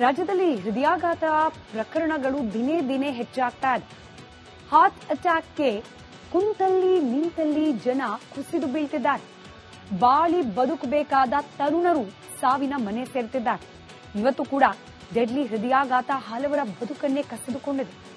ರಾಜ್ಯದಲ್ಲಿ ಹೃದಯಾಘಾತ ಪ್ರಕರಣಗಳು ದಿನೇ ದಿನೇ ಹೆಚ್ಚಾಗ್ತಾ ಇದೆ. ಹಾರ್ಟ್ ಅಟ್ಯಾಕ್ಗೆ ಕುಂತಲ್ಲಿ ನಿಂತಲ್ಲಿ ಜನ ಕುಸಿದು ಬೀಳ್ತಿದ್ದಾರೆ. ಬಾಳಿ ಬದುಕಬೇಕಾದ ತರುಣರು ಸಾವಿನ ಮನೆ ಸೇರ್ತಿದ್ದಾರೆ. ಇವತ್ತು ಕೂಡ ಡೆಡ್ಲಿ ಹೃದಯಾಘಾತ ಹಲವರ ಬದುಕನ್ನೇ ಕಸಿದುಕೊಂಡಿದೆ.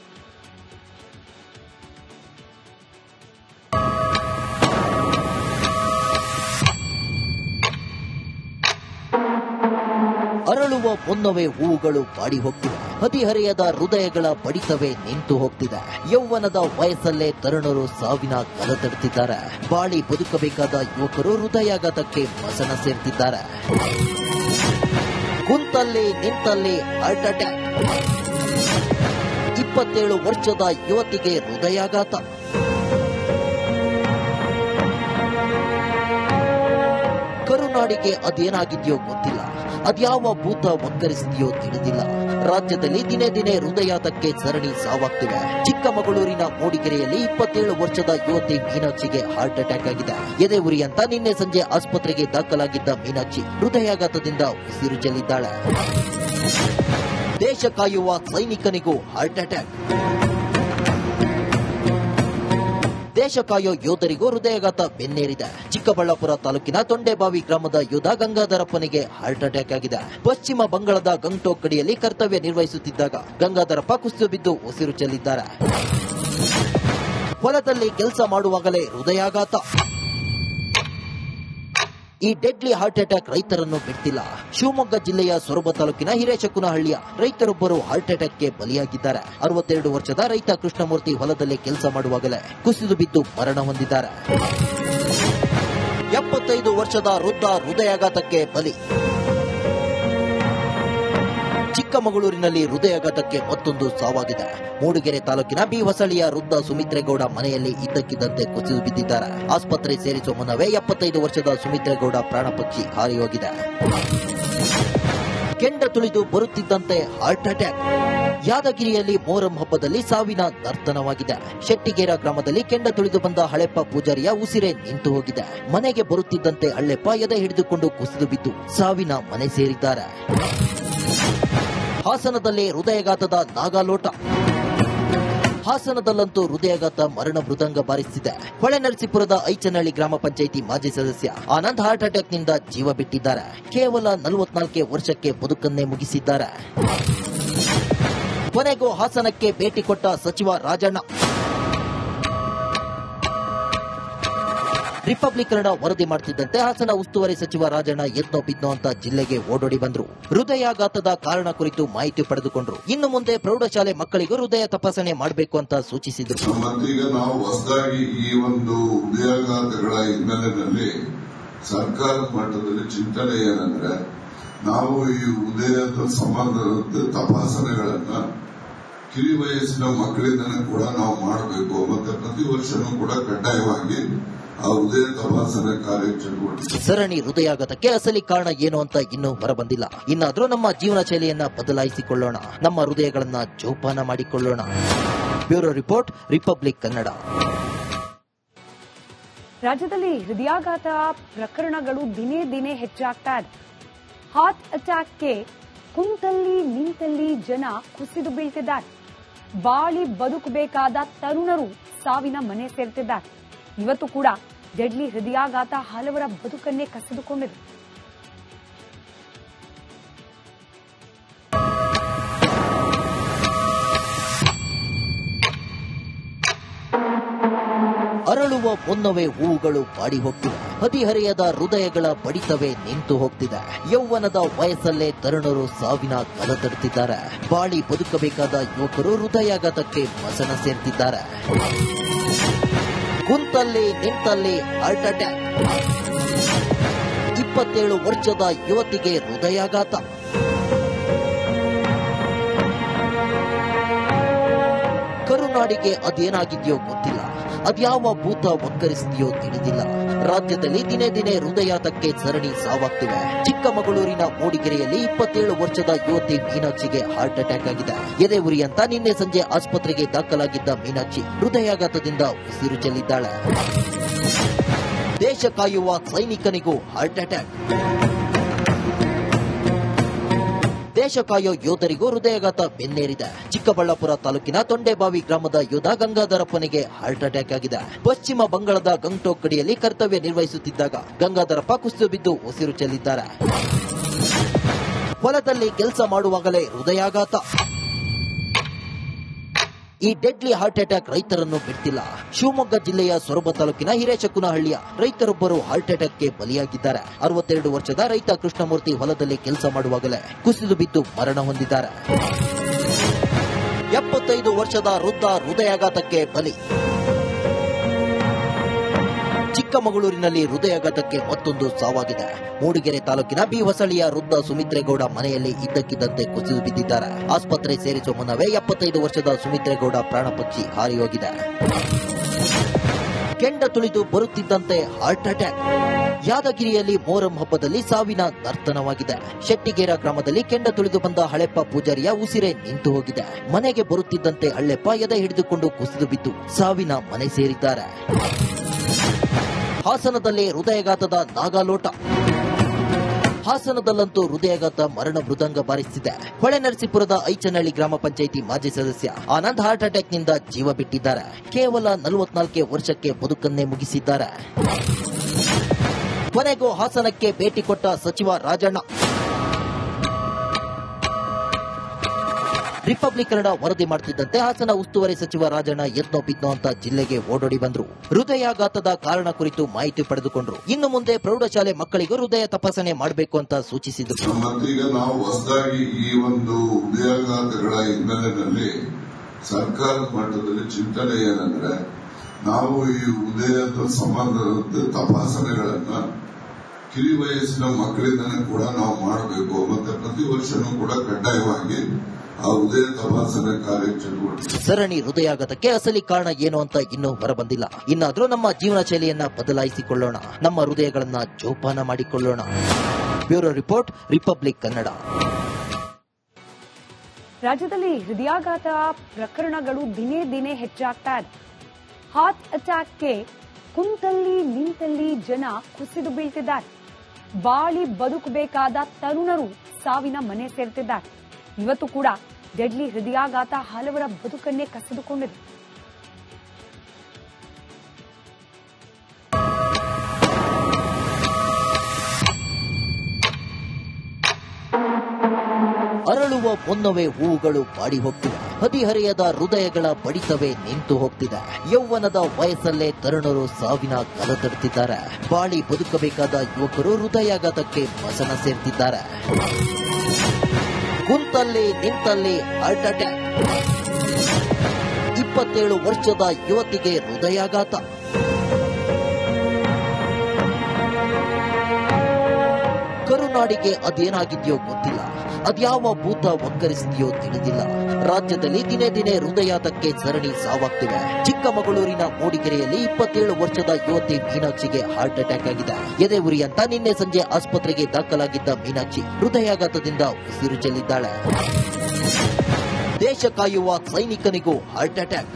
ಮುನ್ನವೇ ಹೂವುಗಳು ಬಾಡಿ ಹೋಗ್ತಿವೆ ಹದಿಹರೆಯದ ಹೃದಯಗಳ ಬಡಿತವೇ ನಿಂತು ಹೋಗ್ತಿದೆ. ಯೌವನದ ವಯಸ್ಸಲ್ಲೇ ತರುಣರು ಸಾವಿನ ಕಲತಡ್ತಿದ್ದಾರೆ ಬಾಳಿ ಬದುಕಬೇಕಾದ ಯುವಕರು ಹೃದಯಾಘಾತಕ್ಕೆ ಮಸಣ ಸೇರ್ತಿದ್ದಾರೆ. ಕುಂತಲ್ಲಿ ನಿಂತಲ್ಲಿ ಹಾರ್ಟ್ ಅಟ್ಯಾಕ್ ಇಪ್ಪತ್ತೇಳು ವರ್ಷದ ಯುವತಿಗೆ ಹೃದಯಾಘಾತ. ಕರುನಾಡಿಗೆ ಅದೇನಾಗಿದೆಯೋ ಗೊತ್ತಿಲ್ಲ. ಅದ್ಯಾವ ಭೂತ ಒಕ್ಕರಿಸಿದೆಯೋ ತಿಳಿದಿಲ್ಲ. ರಾಜ್ಯದಲ್ಲಿ ದಿನೇ ದಿನೇ ಹೃದಯಾತಕ್ಕೆ ಸರಣಿ ಸಾವಾಗ್ತಿವೆ ಚಿಕ್ಕಮಗಳೂರಿನ ಮೂಡಿಗೆರೆಯಲ್ಲಿ ಇಪ್ಪತ್ತೇಳು ವರ್ಷದ ಯುವತಿ ಮೀನಾಕ್ಷಿಗೆ ಹಾರ್ಟ್ ಅಟ್ಯಾಕ್ ಆಗಿದೆ. ಎದೆ ಉರಿ ಅಂತ ನಿನ್ನೆ ಸಂಜೆ ಆಸ್ಪತ್ರೆಗೆ ದಾಖಲಾಗಿದ್ದ ಮೀನಾಕ್ಷಿ ಹೃದಯಾಘಾತದಿಂದ ಉಸಿರು ಚೆಲ್ಲಿದ್ದಾಳೆ. ದೇಶ ಕಾಯುವ ಸೈನಿಕನಿಗೂ ಹಾರ್ಟ್ ಅಟ್ಯಾಕ್. ಕಾಯೋ ಯೋಧರಿಗೂ ಹೃದಯಘಾತ ಬೆನ್ನೇರಿದೆ. ಚಿಕ್ಕಬಳ್ಳಾಪುರ ತಾಲೂಕಿನ ತೊಂಡೆಬಾವಿ ಗ್ರಾಮದ ಯೋಧ ಗಂಗಾಧರಪ್ಪನಿಗೆ ಹಾರ್ಟ್ ಅಟ್ಯಾಕ್ ಆಗಿದೆ. ಪಶ್ಚಿಮ ಬಂಗಾಳದ ಗಂಗ್ಟೋಕ್ ಗಡಿಯಲ್ಲಿ ಕರ್ತವ್ಯ ನಿರ್ವಹಿಸುತ್ತಿದ್ದಾಗ ಗಂಗಾಧರಪ್ಪ ಕುಸಿದು ಬಿದ್ದು ಉಸಿರು ಚೆಲ್ಲಿದ್ದಾರೆ. ಹೊಲದಲ್ಲಿ ಕೆಲಸ ಮಾಡುವಾಗಲೇ ಹೃದಯಾಘಾತ. ಈ ಡೆಡ್ಲಿ ಹಾರ್ಟ್ ಅಟ್ಯಾಕ್ ರೈತರನ್ನು ಬಿಟ್ಟಿಲ್ಲ. ಶಿವಮೊಗ್ಗ ಜಿಲ್ಲೆಯ ಸೊರಬ ತಾಲೂಕಿನ ಹಿರೇಶಕುನಹಳ್ಳಿಯ ರೈತರೊಬ್ಬರು ಹಾರ್ಟ್ ಅಟ್ಯಾಕ್ಗೆ ಬಲಿಯಾಗಿದ್ದಾರೆ. ಅರವತ್ತೆರಡು ವರ್ಷದ ರೈತ ಕೃಷ್ಣಮೂರ್ತಿ ಹೊಲದಲ್ಲಿ ಕೆಲಸ ಮಾಡುವಾಗಲೇ ಕುಸಿದು ಬಿದ್ದು ಮರಣ ಹೊಂದಿದ್ದಾರೆ. ಎಪ್ಪತ್ತೈದು ವರ್ಷದ ವೃದ್ಧ ಹೃದಯಾಘಾತಕ್ಕೆ ಬಲಿ. ಚಿಕ್ಕಮಗಳೂರಿನಲ್ಲಿ ಹೃದಯಾಘಾತಕ್ಕೆ ಮತ್ತೊಂದು ಸಾವಾಗಿದೆ. ಮೂಡಿಗೆರೆ ತಾಲೂಕಿನ ಬಿ ಹೊಸಳಿಯ ವೃದ್ಧ ಸುಮಿತ್ರೇಗೌಡ ಮನೆಯಲ್ಲಿ ಇದ್ದಕ್ಕಿದ್ದಂತೆ ಕುಸಿದು ಬಿದ್ದಿದ್ದಾರೆ. ಆಸ್ಪತ್ರೆ ಸೇರಿಸುವ ಮುನ್ನವೇ ಎಪ್ಪತ್ತೈದು ವರ್ಷದ ಸುಮಿತ್ರೇಗೌಡ ಪ್ರಾಣಪಕ್ಷಿ ಹಾರಿ ಹೋಗಿದೆ ಕೆಂಡ ತುಳಿದು ಬರುತ್ತಿದ್ದಂತೆ ಹಾರ್ಟ್ ಅಟ್ಯಾಕ್. ಯಾದಗಿರಿಯಲ್ಲಿ ಮೋರಂ ಹಬ್ಬದಲ್ಲಿ ಸಾವಿನ ನರ್ತನವಾಗಿದೆ. ಶೆಟ್ಟಿಗೇರ ಗ್ರಾಮದಲ್ಲಿ ಕೆಂಡ ತುಳಿದು ಬಂದ ಹಳೆಪ್ಪ ಪೂಜಾರಿಯ ಉಸಿರೆ ನಿಂತು ಹೋಗಿದೆ. ಮನೆಗೆ ಬರುತ್ತಿದ್ದಂತೆ ಹಳ್ಳೆಪ್ಪ ಎದೆ ಹಿಡಿದುಕೊಂಡು ಕುಸಿದು ಬಿದ್ದು ಸಾವಿನ ಮನೆ ಸೇರಿದ್ದಾರೆ. ಹಾಸನದಲ್ಲಿ ಹೃದಯಘಾತದ ನಾಗಾಲೋಟ. ಹಾಸನದಲ್ಲಂತೂ ಹೃದಯಘಾತ ಮರಣ ಮೃದಂಗ ಬಾರಿಸಿದೆ. ಹೊಳೆನರಸೀಪುರದ ಐಚನಹಳ್ಳಿ ಗ್ರಾಮ ಪಂಚಾಯಿತಿ ಮಾಜಿ ಸದಸ್ಯ ಆನಂದ್ ಹಾರ್ಟ್ ಅಟ್ಯಾಕ್ನಿಂದ ಜೀವ ಬಿಟ್ಟಿದ್ದಾರೆ. ಕೇವಲ ನಲವತ್ನಾಲ್ಕೇ ವರ್ಷಕ್ಕೆ ಬದುಕನ್ನೇ ಮುಗಿಸಿದ್ದಾರೆ. ಕೊನೆಗೂ ಹಾಸನಕ್ಕೆ ಭೇಟಿ ಕೊಟ್ಟ ಸಚಿವ ರಾಜಣ್ಣ. ರಿಪಬ್ಲಿಕ್ ಕನ್ನಡ ವರದಿ ಮಾಡ್ತಿದ್ದಂತೆ ಹಾಸನ ಉಸ್ತುವಾರಿ ಸಚಿವ ರಾಜಣ್ಣ ಎದ್ನೋ ಬಿದ್ದೋ ಅಂತ ಜಿಲ್ಲೆಗೆ ಓಡೋಡಿ ಬಂದ್ರು. ಹೃದಯಾಘಾತದ ಕಾರಣ ಕುರಿತು ಮಾಹಿತಿ ಪಡೆದುಕೊಂಡ್ರು. ಇನ್ನು ಮುಂದೆ ಪ್ರೌಢಶಾಲೆ ಮಕ್ಕಳಿಗೂ ಹೃದಯ ತಪಾಸಣೆ ಮಾಡಬೇಕು ಅಂತ ಸೂಚಿಸಿದ್ರು. ನಾವು ಹೊಸದಾಗಿ ಈ ಒಂದು ಹೃದಯಾಘಾತಗಳ ಹಿನ್ನೆಲೆಯಲ್ಲಿ ಸರ್ಕಾರದ ಮಟ್ಟದಲ್ಲಿ ಚಿಂತನೆ ಏನಂದ್ರೆ, ನಾವು ಈ ಹೃದಯದ ಸಂಬಂಧದ ತಪಾಸಣೆಗಳನ್ನ ಕಿರಿ ವಯಸ್ಸಿನ ಮಕ್ಕಳಿಂದ ಕೂಡ ನಾವು ಮಾಡಬೇಕು. ಮತ್ತೆ ಪ್ರತಿ ವರ್ಷನೂ ಕೂಡ ಕಡ್ಡಾಯವಾಗಿ ಸರಣಿ ಹೃದಯಾಘಾತಕ್ಕೆ ಅಸಲಿ ಕಾರಣ ಏನು ಅಂತ ಇನ್ನೂ ಹೊರಬಂದಿಲ್ಲ. ಇನ್ನಾದ್ರೂ ನಮ್ಮ ಜೀವನ ಶೈಲಿಯನ್ನ ಬದಲಾಯಿಸಿಕೊಳ್ಳೋಣ. ನಮ್ಮ ಹೃದಯಗಳನ್ನ ಜೋಪಾನ ಮಾಡಿಕೊಳ್ಳೋಣ. Bureau report Republic Kannada. ರಾಜ್ಯದಲ್ಲಿ ಹೃದಯಾಘಾತ ಪ್ರಕರಣಗಳು ದಿನೇ ದಿನೇ ಹೆಚ್ಚಾಗ್ತಾ ಇದೆ. ಹಾರ್ಟ್ ಅಟ್ಯಾಕ್ಗೆ ಕುಂತಲ್ಲಿ ನಿಂತಲ್ಲಿ ಜನ ಕುಸಿದು ಬೀಳ್ತಿದ್ದಾರೆ. ಬಾಳಿ ಬದುಕಬೇಕಾದ ತರುಣರು ಸಾವಿನ ಮನೆ ಸೇರ್ತಿದ್ದಾರೆ. ಇವತ್ತು ಕೂಡ ಡೆಡ್ಲಿ ಹೃದಯಾಘಾತ ಹಲವರ ಬದುಕನ್ನೇ ಕಸಿದುಕೊಂಡಿದೆ. ಅರಳುವ ಮುನ್ನವೇ ಹೂವುಗಳು ಬಾಡಿ ಹೋಗ್ತಿವೆ ಹದಿಹರೆಯದ ಹೃದಯಗಳ ಬಡಿತವೇ ನಿಂತು ಹೋಗ್ತಿದೆ. ಯೌವನದ ವಯಸ್ಸಲ್ಲೇ ತರುಣರು ಸಾವಿನ ಕಲತಡ್ತಿದ್ದಾರೆ ಬಾಳಿ ಬದುಕಬೇಕಾದ ಯುವಕರು ಹೃದಯಾಘಾತಕ್ಕೆ ಮಸಣ ಸೇರ್ತಿದ್ದಾರೆ. ಕುಂತಲ್ಲಿ ನಿಂತಲ್ಲಿ ಹಾರ್ಟ್ ಅಟ್ಯಾಕ್ ಇಪ್ಪತ್ತೇಳು ವರ್ಷದ ಯುವತಿಗೆ ಹೃದಯಾಘಾತ. ಕರುನಾಡಿಗೆ ಅದೇನಾಗಿದೆಯೋ ಗೊತ್ತಿಲ್ಲ. ಅದ್ಯಾವ ಭೂತ ಒಕ್ಕರಿಸಿದೆಯೋ ತಿಳಿದಿಲ್ಲ. ರಾಜ್ಯದಲ್ಲಿ ದಿನೇ ದಿನೇ ಹೃದಯಾತಕ್ಕೆ ಸರಣಿ ಸಾವಾಗ್ತಿವೆ ಚಿಕ್ಕಮಗಳೂರಿನ ಮೂಡಿಗೆರೆಯಲ್ಲಿ ಇಪ್ಪತ್ತೇಳು ವರ್ಷದ ಯುವತಿ ಮೀನಾಕ್ಷಿಗೆ ಹಾರ್ಟ್ ಅಟ್ಯಾಕ್ ಆಗಿದೆ. ಎದೆ ಉರಿ ಅಂತ ನಿನ್ನೆ ಸಂಜೆ ಆಸ್ಪತ್ರೆಗೆ ದಾಖಲಾಗಿದ್ದ ಮೀನಾಕ್ಷಿ ಹೃದಯಾಘಾತದಿಂದ ಉಸಿರು ಚೆಲ್ಲಿದ್ದಾಳೆ. ದೇಶ ಕಾಯುವ ಸೈನಿಕನಿಗೂ ಹಾರ್ಟ್ ಅಟ್ಯಾಕ್. ದೇಶ ಕಾಯೋ ಯೋಧರಿಗೂ ಹೃದಯಾಘಾತ, ಬೆನ್ನೇರಿದೆ. ಚಿಕ್ಕಬಳ್ಳಾಪುರ ತಾಲೂಕಿನ ತೊಂಡೆಬಾವಿ ಗ್ರಾಮದ ಯೋಧ ಗಂಗಾಧರಪ್ಪನಿಗೆ ಹಾರ್ಟ್ ಅಟ್ಯಾಕ್ ಆಗಿದೆ. ಪಶ್ಚಿಮ ಬಂಗಾಳದ ಗಂಗ್ಟೋಕ್ ಗಡಿಯಲ್ಲಿ ಕರ್ತವ್ಯ ನಿರ್ವಹಿಸುತ್ತಿದ್ದಾಗ ಗಂಗಾಧರಪ್ಪ ಕುಸಿದು ಬಿದ್ದು ಉಸಿರು ಚೆಲ್ಲಿದ್ದಾರೆ. ಹೊಲದಲ್ಲಿ ಕೆಲಸ ಮಾಡುವಾಗಲೇ ಹೃದಯಾಘಾತ. ಈ ಡೆಡ್ಲಿ ಹಾರ್ಟ್ ಅಟ್ಯಾಕ್ ರೈತರನ್ನು ಬಿಟ್ಟಿಲ್ಲ. ಶಿವಮೊಗ್ಗ ಜಿಲ್ಲೆಯ ಸೊರಬ ತಾಲೂಕಿನ ಹಿರೇಶಕುನಹಳ್ಳಿಯ ರೈತರೊಬ್ಬರು ಹಾರ್ಟ್ ಅಟ್ಯಾಕ್ಗೆ ಬಲಿಯಾಗಿದ್ದಾರೆ. ಅರವತ್ತೆರಡು ವರ್ಷದ ರೈತ ಕೃಷ್ಣಮೂರ್ತಿ ಹೊಲದಲ್ಲಿ ಕೆಲಸ ಮಾಡುವಾಗಲೇ ಕುಸಿದು ಬಿದ್ದು ಮರಣ ಹೊಂದಿದ್ದಾರೆ. ಎಪ್ಪತ್ತೈದು ವರ್ಷದ ವೃದ್ಧ ಹೃದಯಾಘಾತಕ್ಕೆ ಬಲಿ. ಚಿಕ್ಕಮಗಳೂರಿನಲ್ಲಿ ಹೃದಯಾಘಾತಕ್ಕೆ ಮತ್ತೊಂದು ಸಾವಾಗಿದೆ. ಮೂಡಿಗೆರೆ ತಾಲೂಕಿನ ಬಿ ಹೊಸಳಿಯ ವೃದ್ಧ ಸುಮಿತ್ರೇಗೌಡ ಮನೆಯಲ್ಲಿ ಇದ್ದಕ್ಕಿದ್ದಂತೆ ಕುಸಿದು ಬಿದ್ದಿದ್ದಾರೆ. ಆಸ್ಪತ್ರೆ ಸೇರಿಸುವ ಮುನ್ನವೇ ಎಪ್ಪತ್ತೈದು ವರ್ಷದ ಸುಮಿತ್ರೇಗೌಡ ಪ್ರಾಣ ಪಕ್ಷಿ ಹಾರಿ ಹೋಗಿದೆ ಕೆಂಡ ತುಳಿದು ಬರುತ್ತಿದ್ದಂತೆ ಹಾರ್ಟ್ ಅಟ್ಯಾಕ್. ಯಾದಗಿರಿಯಲ್ಲಿ ಮೋರಂ ಹಬ್ಬದಲ್ಲಿ ಸಾವಿನ ನರ್ತನವಾಗಿದೆ. ಶೆಟ್ಟಿಗೇರ ಗ್ರಾಮದಲ್ಲಿ ಕೆಂಡ ತುಳಿದು ಬಂದ ಹಳೆಪ್ಪ ಪೂಜಾರಿಯ ಉಸಿರೆ ನಿಂತು ಹೋಗಿದೆ. ಮನೆಗೆ ಬರುತ್ತಿದ್ದಂತೆ ಹಳ್ಳೆಪ್ಪ ಎದೆ ಹಿಡಿದುಕೊಂಡು ಕುಸಿದು ಬಿದ್ದು ಸಾವಿನ ಮನೆ ಸೇರಿದ್ದಾರೆ. ಹಾಸನದಲ್ಲಿ ಹೃದಯಘಾತದ ನಾಗಾಲೋಟ. ಹಾಸನದಲ್ಲಂತೂ ಹೃದಯಘಾತ ಮರಣ ಮೃದಂಗ ಬಾರಿಸಿದೆ. ಹೊಳೆನರಸೀಪುರದ ಐಚನಹಳ್ಳಿ ಗ್ರಾಮ ಪಂಚಾಯಿತಿ ಮಾಜಿ ಸದಸ್ಯ ಆನಂದ್ ಹಾರ್ಟ್ ಅಟ್ಯಾಕ್ನಿಂದ ಜೀವ ಬಿಟ್ಟಿದ್ದಾರೆ. ಕೇವಲ ನಲವತ್ನಾಲ್ಕೇ ವರ್ಷಕ್ಕೆ ಬದುಕನ್ನೇ ಮುಗಿಸಿದ್ದಾರೆ. ಕೊನೆಗೂ ಹಾಸನಕ್ಕೆ ಭೇಟಿ ಕೊಟ್ಟ ಸಚಿವ ರಾಜಣ್ಣ. ರಿಪಬ್ಲಿಕ್ ಕನ್ನಡ ವರದಿ ಮಾಡುತ್ತಿದ್ದಂತೆ ಹಾಸನ ಉಸ್ತುವಾರಿ ಸಚಿವ ರಾಜಣ್ಣ ಎತ್ತೋ ಬಿದ್ನೋ ಅಂತ ಜಿಲ್ಲೆಗೆ ಓಡೋಡಿ ಬಂದ್ರು. ಹೃದಯಾಘಾತದ ಕಾರಣ ಕುರಿತು ಮಾಹಿತಿ ಪಡೆದುಕೊಂಡ್ರು. ಇನ್ನು ಮುಂದೆ ಪ್ರೌಢಶಾಲೆ ಮಕ್ಕಳಿಗೂ ಹೃದಯ ತಪಾಸಣೆ ಮಾಡಬೇಕು ಅಂತ ಸೂಚಿಸಿದ್ರು. ನಾವು ಹೊಸದಾಗಿ ಈ ಒಂದು ಹೃದಯಾಘಾತಗಳ ಹಿನ್ನೆಲೆಯಲ್ಲಿ ಸರ್ಕಾರದ ಮಟ್ಟದಲ್ಲಿ ಚಿಂತನೆ ಏನಂದ್ರೆ ನಾವು ಈ ಉದಯ ಸಂಬಂಧದ ತಪಾಸಣೆಗಳನ್ನ ಕಿರಿ ವಯಸ್ಸಿನ ಮಕ್ಕಳಿಂದನೇ ಕೂಡ ನಾವು ಮಾಡಬೇಕು. ಮತ್ತೆ ಪ್ರತಿ ವರ್ಷನೂ ಕೂಡ ಕಡ್ಡಾಯವಾಗಿ ಆ ಉದಯ ತಪಾಸಣೆ ಕಾರ್ಯ ಚಟುವಟಿಕೆ. ಸರಣಿ ಹೃದಯಾಘಾತಕ್ಕೆ ಅಸಲಿ ಕಾರಣ ಏನು ಅಂತ ಇನ್ನೂ ಹೊರಬಂದಿಲ್ಲ. ಇನ್ನಾದ್ರೂ ನಮ್ಮ ಜೀವನ ಶೈಲಿಯನ್ನ ಬದಲಾಯಿಸಿಕೊಳ್ಳೋಣ. ನಮ್ಮ ಹೃದಯಗಳನ್ನ ಜೋಪಾನ ಮಾಡಿಕೊಳ್ಳೋಣ. Bureau report Republic Kannada. ರಾಜ್ಯದಲ್ಲಿ ಹೃದಯಾಘಾತ ಪ್ರಕರಣಗಳು ದಿನೇ ದಿನೇ ಹೆಚ್ಚಾಗ್ತಾ ಇದೆ. ಹಾರ್ಟ್ ಅಟ್ಯಾಕ್ಗೆ ಕುಂತಲ್ಲಿ ನಿಂತಲ್ಲಿ ಜನ ಕುಸಿದು ಬೀಳ್ತಿದ್ದಾರೆ. ಬಾಳಿ ಬದುಕಬೇಕಾದ ತರುಣರು ಸಾವಿನ ಮನೆ ಸೇರ್ತಿದ್ದಾರೆ. ಇವತ್ತು ಕೂಡ ಡೆಡ್ಲಿ ಹೃದಯಾಘಾತ ಹಲವರ ಬದುಕನ್ನೇ ಕಸಿದುಕೊಂಡಿದೆ. ಅರಳುವ ಮುನ್ನವೇ ಹೂವುಗಳು ಬಾಡಿ ಹೋಗ್ತಿವೆ ಹದಿಹರೆಯದ ಹೃದಯಗಳ ಬಡಿತವೇ ನಿಂತು ಹೋಗ್ತಿದೆ ಯೌವನದ ವಯಸ್ಸಲ್ಲೇ ತರುಣರು ಸಾವಿನ ಕಲತಡ್ತಿದ್ದಾರೆ. ಬಾಳಿ ಬದುಕಬೇಕಾದ ಯುವಕರು ಹೃದಯಾಘಾತಕ್ಕೆ ಮಸನ ಸೇರ್ತಿದ್ದಾರೆ. ಕುಂತಲ್ಲಿ ನಿಂತಲ್ಲಿ ಹಾರ್ಟ್ ಅಟ್ಯಾಕ್ ಇಪ್ಪತ್ತೇಳು ವರ್ಷದ ಯುವತಿಗೆ ಹೃದಯಾಘಾತ. ಕರುನಾಡಿಗೆ ಅದೇನಾಗಿದೆಯೋ ಗೊತ್ತಿಲ್ಲ. ಅದ್ಯಾವ ಭೂತ ಒಕ್ಕರಿಸಿದೆಯೋ ತಿಳಿದಿಲ್ಲ. ರಾಜ್ಯದಲ್ಲಿ ದಿನೇ ದಿನೇ ಹೃದಯಾತಕ್ಕೆ ಸರಣಿ ಸಾವಾಗ್ತಿವೆ ಚಿಕ್ಕಮಗಳೂರಿನ ಮೂಡಿಗೆರೆಯಲ್ಲಿ ಇಪ್ಪತ್ತೇಳು ವರ್ಷದ ಯುವತಿ ಮೀನಾಕ್ಷಿಗೆ ಹಾರ್ಟ್ ಅಟ್ಯಾಕ್ ಆಗಿದೆ. ಎದೆ ಉರಿ ಅಂತ ನಿನ್ನೆ ಸಂಜೆ ಆಸ್ಪತ್ರೆಗೆ ದಾಖಲಾಗಿದ್ದ ಮೀನಾಕ್ಷಿ ಹೃದಯಾಘಾತದಿಂದ ಉಸಿರು ಚೆಲ್ಲಿದ್ದಾಳೆ. ದೇಶ ಕಾಯುವ ಸೈನಿಕನಿಗೂ ಹಾರ್ಟ್ ಅಟ್ಯಾಕ್.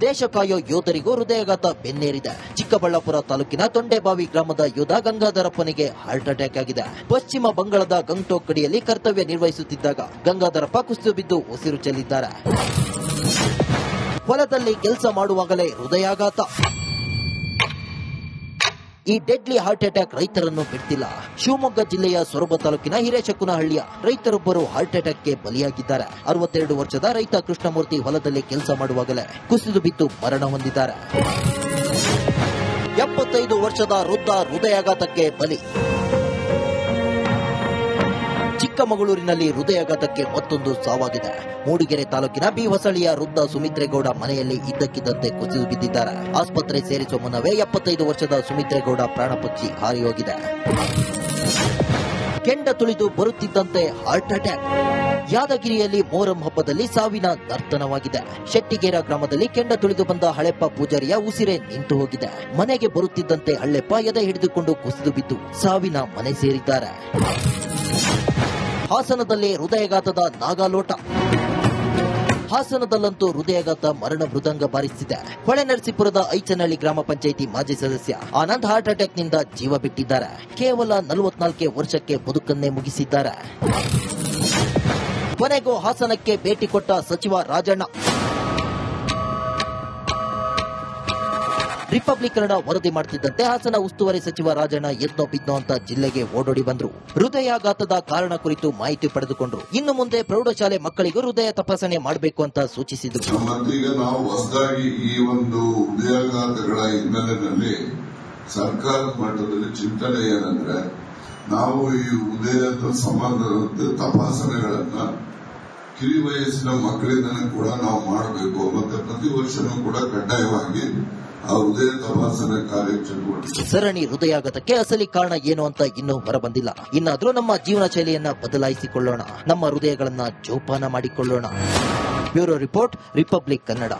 ದೇಶ ಕಾಯೋ ಯೋಧರಿಗೂ ಹೃದಯಾಘಾತ ಬೆನ್ನೇರಿದೆ. ಚಿಕ್ಕಬಳ್ಳಾಪುರ ತಾಲೂಕಿನ ತೊಂಡೆಬಾವಿ ಗ್ರಾಮದ ಯೋಧ ಗಂಗಾಧರಪ್ಪನಿಗೆ ಹಾರ್ಟ್ ಅಟ್ಯಾಕ್ ಆಗಿದೆ. ಪಶ್ಚಿಮ ಬಂಗಾಳದ ಗಂಗ್ಟೋಕ್ ಗಡಿಯಲ್ಲಿ ಕರ್ತವ್ಯ ನಿರ್ವಹಿಸುತ್ತಿದ್ದಾಗ ಗಂಗಾಧರಪ್ಪ ಕುಸಿದು ಬಿದ್ದು ಉಸಿರು ಚೆಲ್ಲಿದ್ದಾರೆ. ಹೊಲದಲ್ಲಿ ಕೆಲಸ ಮಾಡುವಾಗಲೇ ಹೃದಯಾಘಾತ. ಈ ಡೆಡ್ಲಿ ಹಾರ್ಟ್ ಅಟ್ಯಾಕ್ ರೈತರನ್ನು ಬಿಡ್ತಿಲ್ಲ. ಶಿವಮೊಗ್ಗ ಜಿಲ್ಲೆಯ ಸೊರಬ ತಾಲೂಕಿನ ಹಿರೇಶಕುನಹಳ್ಳಿಯ ರೈತರೊಬ್ಬರು ಹಾರ್ಟ್ ಅಟ್ಯಾಕ್ಗೆ ಬಲಿಯಾಗಿದ್ದಾರೆ. ಅರವತ್ತೆರಡು ವರ್ಷದ ರೈತ ಕೃಷ್ಣಮೂರ್ತಿ ಹೊಲದಲ್ಲಿ ಕೆಲಸ ಮಾಡುವಾಗಲೇ ಕುಸಿದು ಬಿದ್ದು ಮರಣ ಹೊಂದಿದ್ದಾರೆ. ಎಪ್ಪತ್ತೈದು ವರ್ಷದ ವೃದ್ಧ ಹೃದಯಾಘಾತಕ್ಕೆ ಬಲಿ. ಚಿಕ್ಕಮಗಳೂರಿನಲ್ಲಿ ಹೃದಯಾಘಾತಕ್ಕೆ ಮತ್ತೊಂದು ಸಾವಾಗಿದೆ. ಮೂಡಿಗೆರೆ ತಾಲೂಕಿನ ಬಿ ಹೊಸಳಿಯ ವೃದ್ಧ ಸುಮಿತ್ರೇಗೌಡ ಮನೆಯಲ್ಲಿ ಇದ್ದಕ್ಕಿದ್ದಂತೆ ಕುಸಿದು ಬಿದ್ದಿದ್ದಾರೆ. ಆಸ್ಪತ್ರೆ ಸೇರಿಸುವ ಮುನ್ನವೇ ಎಪ್ಪತ್ತೈದು ವರ್ಷದ ಸುಮಿತ್ರೇಗೌಡ ಪ್ರಾಣಪಕ್ಷಿ ಹಾರಿ ಹೋಗಿದೆ ಕೆಂಡ ತುಳಿದು ಬರುತ್ತಿದ್ದಂತೆ ಹಾರ್ಟ್ ಅಟ್ಯಾಕ್. ಯಾದಗಿರಿಯಲ್ಲಿ ಮೋರಂ ಹಬ್ಬದಲ್ಲಿ ಸಾವಿನ ನರ್ತನವಾಗಿದೆ. ಶೆಟ್ಟಿಗೇರ ಗ್ರಾಮದಲ್ಲಿ ಕೆಂಡ ತುಳಿದು ಬಂದ ಹಳೆಪ್ಪ ಪೂಜಾರಿಯ ಉಸಿರೆ ನಿಂತು ಹೋಗಿದೆ. ಮನೆಗೆ ಬರುತ್ತಿದ್ದಂತೆ ಹಳ್ಳೆಪ್ಪ ಎದೆ ಹಿಡಿದುಕೊಂಡು ಕುಸಿದು ಬಿದ್ದು ಸಾವಿನ ಮನೆ ಸೇರಿದ್ದಾರೆ. ಹಾಸನದಲ್ಲಿ ಹೃದಯಘಾತದ ನಾಗಾಲೋಟ. ಹಾಸನದಲ್ಲಂತೂ ಹೃದಯಘಾತ ಮರಣ ಮೃದಂಗ ಬಾರಿಸಿದೆ. ಹೊಳೆನರಸೀಪುರದ ಐಚನಹಳ್ಳಿ ಗ್ರಾಮ ಪಂಚಾಯಿತಿ ಮಾಜಿ ಸದಸ್ಯ ಆನಂದ್ ಹಾರ್ಟ್ ಅಟ್ಯಾಕ್ನಿಂದ ಜೀವ ಬಿಟ್ಟಿದ್ದಾರೆ. ಕೇವಲ ನಲವತ್ನಾಲ್ಕೇ ವರ್ಷಕ್ಕೆ ಬದುಕನ್ನೇ ಮುಗಿಸಿದ್ದಾರೆ. ಕೊನೆಗೂ ಹಾಸನಕ್ಕೆ ಭೇಟಿ ಕೊಟ್ಟ ಸಚಿವ ರಾಜಣ್ಣ. ರಿಪಬ್ಲಿಕ್ ವರದಿ ಮಾಡುತ್ತಿದ್ದಂತೆ ಹಾಸನ ಉಸ್ತುವಾರಿ ಸಚಿವ ರಾಜಣ್ಣ ಎದ್ನೋ ಬಿದ್ದೋ ಅಂತ ಜಿಲ್ಲೆಗೆ ಓಡೋಡಿ ಬಂದ್ರು. ಹೃದಯಾಘಾತದ ಕಾರಣ ಕುರಿತು ಮಾಹಿತಿ ಪಡೆದುಕೊಂಡ್ರು. ಇನ್ನು ಮುಂದೆ ಪ್ರೌಢಶಾಲೆ ಮಕ್ಕಳಿಗೂ ಹೃದಯ ತಪಾಸಣೆ ಮಾಡಬೇಕು ಅಂತ ಸೂಚಿಸಿದ್ರು. ನಾವು ಹೊಸದಾಗಿ ಈ ಒಂದು ಹೃದಯಾಘಾತಗಳ ಹಿನ್ನೆಲೆಯಲ್ಲಿ ಸರ್ಕಾರದ ಮಟ್ಟದಲ್ಲಿ ಚಿಂತನೆ ಏನಂದ್ರೆ, ನಾವು ಈ ಹೃದಯದ ಸಂಬಂಧದ ತಪಾಸಣೆಗಳನ್ನ ಕಿರಿ ವಯಸ್ಸಿನ ಮಕ್ಕಳಿಂದ ಕೂಡ ನಾವು ಮಾಡಬೇಕು. ಮತ್ತೆ ಪ್ರತಿ ವರ್ಷನೂ ಕೂಡ ಕಡ್ಡಾಯವಾಗಿ ಸರಣಿ ಹೃದಯಾಘಾತಕ್ಕೆ ಅಸಲಿ ಕಾರಣ ಏನು ಅಂತ ಇನ್ನೂ ಹೊರಬಂದಿಲ್ಲ. ಇನ್ನಾದ್ರೂ ನಮ್ಮ ಜೀವನ ಶೈಲಿಯನ್ನ ಬದಲಾಯಿಸಿಕೊಳ್ಳೋಣ. ನಮ್ಮ ಹೃದಯಗಳನ್ನ ಜೋಪಾನ ಮಾಡಿಕೊಳ್ಳೋಣ. Bureau report, Republic Kannada.